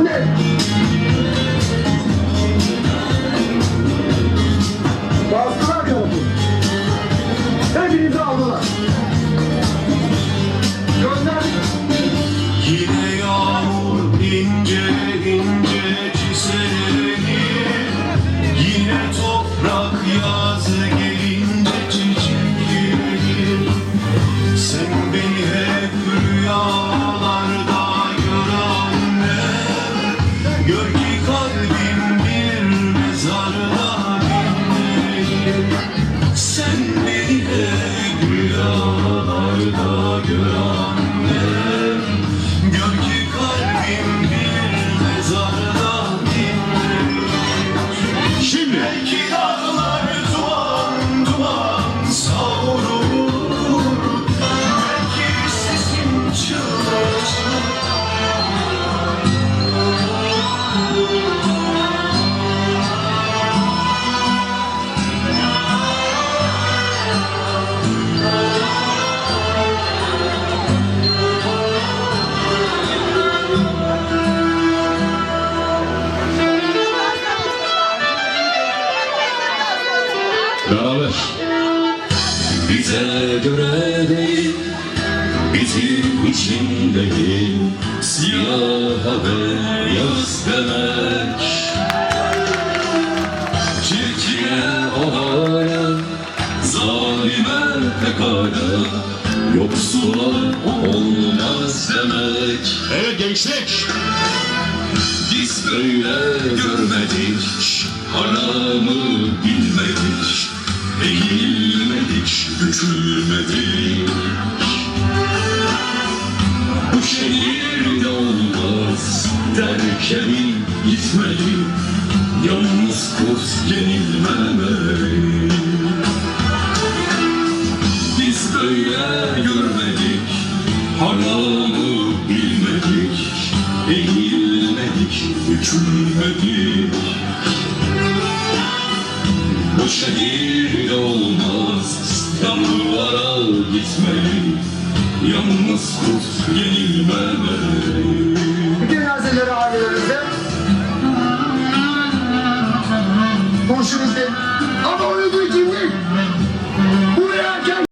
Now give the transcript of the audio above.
Anne! Bastılar. Hepinizi aldılar. Gönder. Yine yağmur ince ince çizerini Yine toprak yazı gelince Gör ki kalbim bir mezarda dinlenir Sen beni hep rüyalarda gör annem. Gör ki kalbim bir mezarda dinlenir Şimdi Belki dağlar Beraber. Bize göre değil, bizim için değil, siyah beyaz demek. Çirkine havaya, zalime pekala, yoksula olmaz demek. Evet gençlik. Biz böyle görmedik, haramı bilmedik, eğilmedik, bükülmedik. Bu şehirde olmaz, terk edip gitmeli, yalnız kurt yenilmemeli. Biz böyle görmedik, haramı bilmedik, eğilmedik, bükülmedik. Bu bitmeli Yalnız kurt yenilmemeli Cenazeleri ailelerinde Komşu bizde Ama öldüğü kimdir?